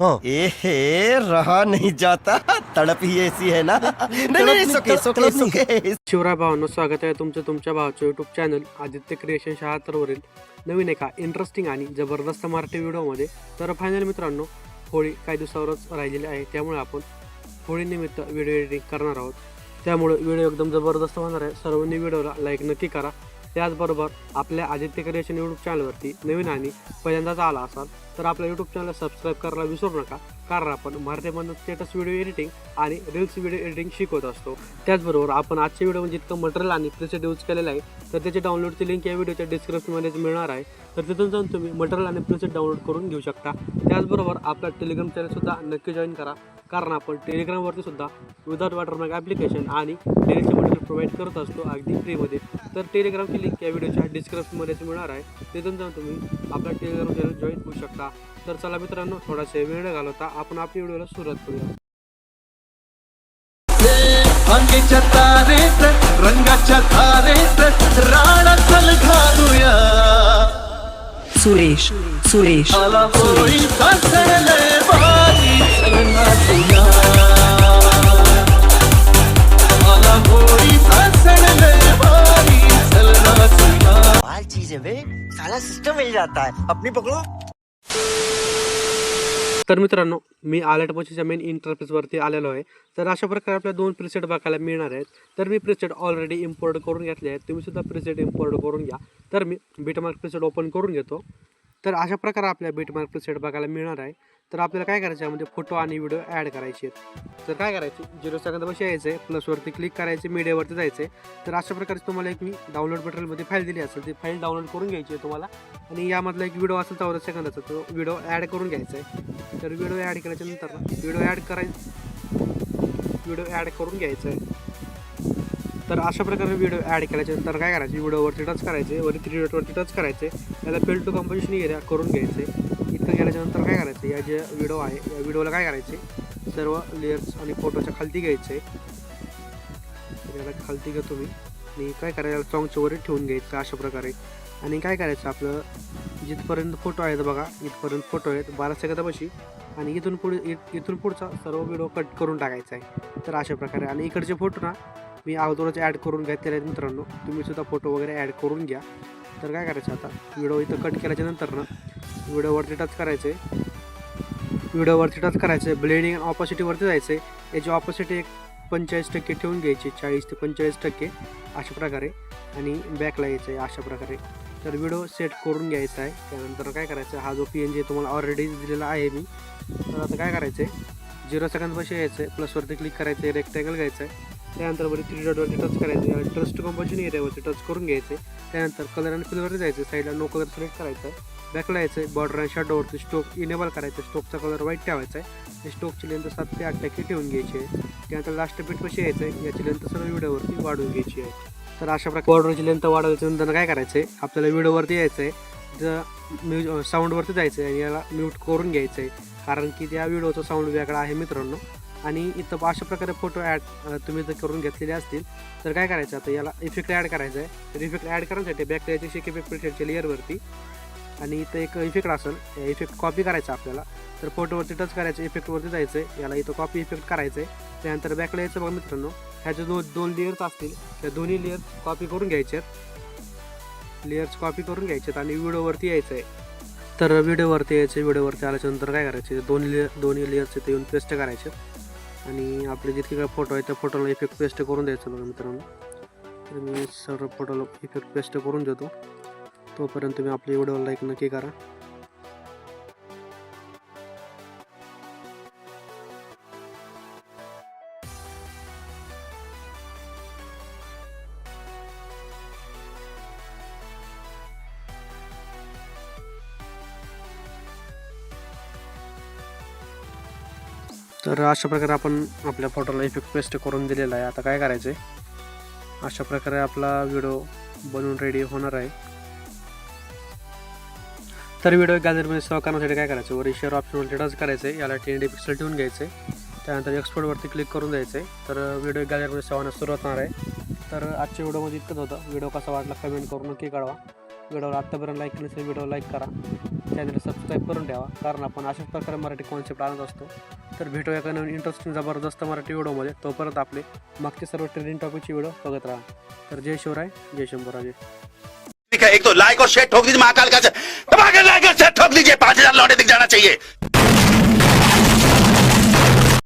हाँ। ए हे रहा नहीं जाता। तड़प ही ऐसी है ना। नहीं नहीं नहीं, सुके तड़प सुके नहीं. सुके शिवराय भावांनो स्वागत आहे तुमचं तुमच्या भावाचं यूट्यूब चॅनल आदित्य क्रिएशन शहात्तरवरील नवीन एका इंटरेस्टिंग आणि जबरदस्त मराठी व्हिडिओमध्ये तर फायनल मित्रांनो होळी काही दिवसावरच राहिलेली आहे. त्यामुळे आपण होळीनिमित्त व्हिडिओ एडिटिंग करणार आहोत. त्यामुळे व्हिडिओ एकदम जबरदस्त होणार आहे. सर्वांनी व्हिडिओला लाईक नक्की करा. त्याचबरोबर आपल्या आदित्य क्रिएशन यूट्यूब चॅनलवरती नवीन आणि पहिल्यांदाच आला असाल तर आपल्या यूट्यूब चॅनल सबस्क्राईब करायला विसरू नका. कारण आपण मराठीमधून स्टेटस व्हिडिओ एडिटिंग आणि रील्स व्हिडिओ एडिटिंग शिकवत असतो. त्याचबरोबर आपण आजच्या व्हिडिओमध्ये जितकं मटेरियल आणि प्रिसेट यूज केलेलं आहे तर त्याची डाउनलोडची लिंक या व्हिडिओच्या डिस्क्रिप्शनमध्येच मिळणार आहे. तर तिथून जाऊन तुम्ही मटेरियल आणि प्रिसेट डाउनलोड करून घेऊ शकता. त्याचबरोबर आपला टेलिग्राम चॅनलसुद्धा नक्की जॉईन करा. कारण आपण टेलिग्रामवरती सुद्धा विदाउट वॉटरमॅक ॲप्लिकेशन आणि डेलीचे मटेरियल प्रोव्हाइड करत असतो अगदी फ्रीमध्ये तर टेलिग्रामची लिंक या व्हिडिओच्या डिस्क्रिप्शनमध्येच मिळणार आहे. तिथून जाऊन तुम्ही आपला टेलिग्राम चॅनल जॉईन होऊ शकता. तर चला मित्रांनो थोडासा वेळ न घालवता आपण आपल्या व्हिडिओला सुरुवात करूया. अंगीच्या तारेत रंगाच्या धारेत राणा चल घालूया. सुरेश सुरेश. आला बाल चीज है बे साला सिस्टम मिल जाता है। अपनी पकड़ो। तर मित्रांनो मी आलर्ट पछीच्या मेन इंटरफेसवरती आलेलो आहे. तर अशा प्रकारे आपल्या दोन प्रिसेट बघायला मिळणार आहेत. तर मी प्रिसेट ऑलरेडी इम्पोर्ट करून घेतले आहेत. तुम्ही सुद्धा प्रिसेट इम्पोर्ट करून घ्या. तर मी बीटमार्क प्रिसेट ओपन करून घेतो. तर अशा प्रकारे आपल्या बीटमार्क प्रिसेट बघायला मिळणार आहे. तर आपल्याला काय करायचं आहे? म्हणजे फोटो आणि व्हिडिओ ॲड करायचे आहेत. तर काय करायचं? झिरो सेकंदापाशी यायचं आहे प्लसवरती क्लिक करायचे मीडियावरती जायचं आहे तर अशा प्रकारे तुम्हाला एक मी डाउनलोड मटेरियलमध्ये फाईल दिली असेल ती फाईल डाउनलोड करून घ्यायची आहे तुम्हाला. आणि यामधला एक व्हिडिओ असेल चौदा सेकंदाचा तो व्हिडिओ ॲड करून घ्यायचा आहे. तर व्हिडिओ ॲड केल्याच्यानंतर व्हिडिओ ॲड करायचं व्हिडिओ ॲड करून घ्यायचा आहे. तर अशा प्रकारे व्हिडिओ ॲड केल्याच्यानंतर काय करायचे? व्हिडिओवरती टच करायचे वरती थ्री डॉटवरती टच करायचे त्याला फिल्ड टू कंपोजिशन एरिया करून घ्यायचे इतकं केल्याच्यानंतर काय करायचं या जे व्हिडिओ आहे या व्हिडिओला काय करायचे सर्व लेयर्स आणि फोटोच्या खालती घ्यायचे. याला खालती घेतो मी आणि काय करायचं याला सॉंगच्या वर ठेवून घ्यायचं अशा प्रकारे. आणि काय करायचं आपलं जिथपर्यंत फोटो आहेत बघा इथपर्यंत फोटो आहेत बारा सेकंदापाशी. आणि इथून पुढे इथ इथून पुढचा सर्व व्हिडिओ कट करून टाकायचा आहे. तर अशा प्रकारे. आणि इकडचे फोटो ना मी अगोदरच ॲड करून घेतलेले आहेत मित्रांनो. तुम्ही सुद्धा फोटो वगैरे ॲड करून घ्या. तर काय करायचं आता? व्हिडिओ इथं कट केल्याच्यानंतर ना व्हिडिओवरती टच करायचे व्हिडिओवरती टच करायचं ब्लेंडिंग ब्लेडिंग ऑपॉसिटीवरती जायचं आहे याची ऑपॉसिटी एक पंचेचाळीस टक्के ठेवून घ्यायची. चाळीस ते पंचेचाळीस टक्के अशा प्रकारे. आणि बॅकला यायचं आहे अशा प्रकारे. तर व्हिडिओ सेट करून घ्यायचा आहे. त्यानंतर काय करायचं? हा जो पी एन जी तुम्हाला ऑलरेडी दिलेला आहे मी. तर आता काय करायचं आहे झिरो पैसे यायचं आहे प्लसवरती क्लिक करायचं आहे रेक्टँगल घ्यायचं आहे त्यानंतर वरती थ्री डॉटवरती टच करायचं ट्रस्ट कंपोजिशन एरियावरती टच करून घ्यायचं. त्यानंतर कलर आणि फिलवरती जायचं. साईडला नो कलर सिलेक्ट करायचं. बॅकला यायचं. आहे बॉर्डर आणि शॅडोवरती स्टोक इनेबल करायचं. स्टोकचा कलर व्हाईट ठेवायचा आहे. स्टोकची लेंथ सात ते आठ टक्के ठेवून घ्यायची आहे. त्यानंतर लास्ट बीट कशी यायचं आहे? याची लेंथ सर्व व्हिडिओवरती वाढवून घ्यायची आहे. तर अशा प्रकारे बॉर्डरची लेंथ वाढवायचं नंतर काय करायचं आहे? आपल्याला व्हिडिओवरती यायचं आहे. जर म्यु साऊंडवरती जायचं आहे. आणि याला म्यूट करून घ्यायचं आहे. कारण की त्या व्हिडिओचा साऊंड वेगळा आहे मित्रांनो. आणि इथं अशा प्रकारे फोटो ॲड तुम्ही जर करून घेतलेले असतील तर काय करायचं आता? याला इफेक्ट ॲड करायचा आहे तर इफेक्ट ॲड करण्यासाठी बॅक शेकी शेक लेअरवरती आणि इथं एक इफेक्ट असेल या इफेक्ट कॉपी करायचा आपल्याला. तर फोटोवरती टच करायचं इफेक्टवरती जायचं आहे याला इथं कॉपी इफेक्ट करायचं आहे त्यानंतर बॅकला यायचं बघा मित्रांनो ह्याचे दोन दोन लेअर्स असतील. त्या दोन्ही लेअर्स कॉपी करून घ्यायचे आहेत लेअर्स कॉपी करून घ्यायचे आहेत आणि व्हिडिओवरती यायचं आहे तर व्हिडिओवरती यायचं व्हिडिओवरती आल्याच्यानंतर काय करायचे? दोन लेअर दोन्ही लेअर्स इथे येऊन पेस्ट करायचे. आणि आपले जितके काय फोटो आहेत त्या फोटोला इफेक्ट पेस्ट करून द्यायचं बघा मित्रांनो. तर मी सर्व फोटोला इफेक्ट पेस्ट करून देतो. तोपर्यंत तुम्ही आपली व्हिडिओ लाईक नक्की करा. तर अशा प्रकारे आपण आपल्या फोटोला इफेक्ट पेस्ट करून दिलेला आहे. आता काय करायचं आहे अशा प्रकारे आपला व्हिडिओ बनवून रेडी होणार आहे. तर व्हिडिओ गॅलरीमध्ये सेव्ह करण्यासाठी काय करायचं वरी शेअर ऑप्शनवरती टच करायचं आहे याला टेन डी पिक्सल ठेवून घ्यायचं आहे त्यानंतर एक्सपोर्टवरती क्लिक करून द्यायचं आहे तर व्हिडिओ गॅलरीमध्ये सेव्ह होण्यास सुरुवात होणार आहे. तर आजच्या व्हिडिओमध्ये इतकंच होतं. व्हिडिओ कसा वाटला कमेंट करून नक्की कळवा. व्हिडिओला आत्तापर्यंत लाईक केलं असेल व्हिडिओ लाईक करा. चॅनल सबस्क्राईब करून ठेवा. कारण आपण अशाच प्रकारे मराठी कॉन्सेप्ट आणत असतो. तर भेटूया एका नवीन इंटरेस्टिंग जबरदस्त मराठी व्हिडिओमध्ये. तोपर्यंत आपले मागचे सर्व ट्रेनिंग टॉपिकची व्हिडिओ बघत राहा. तर जय शिवराय जय शंभूराजे. ठीक एक तो लाइक और शेयर ठोक दीजिए महाकाल का लाइक और शेयर ठोक दीजिए. पांच हजार लौटे दिख जाना चाहिए.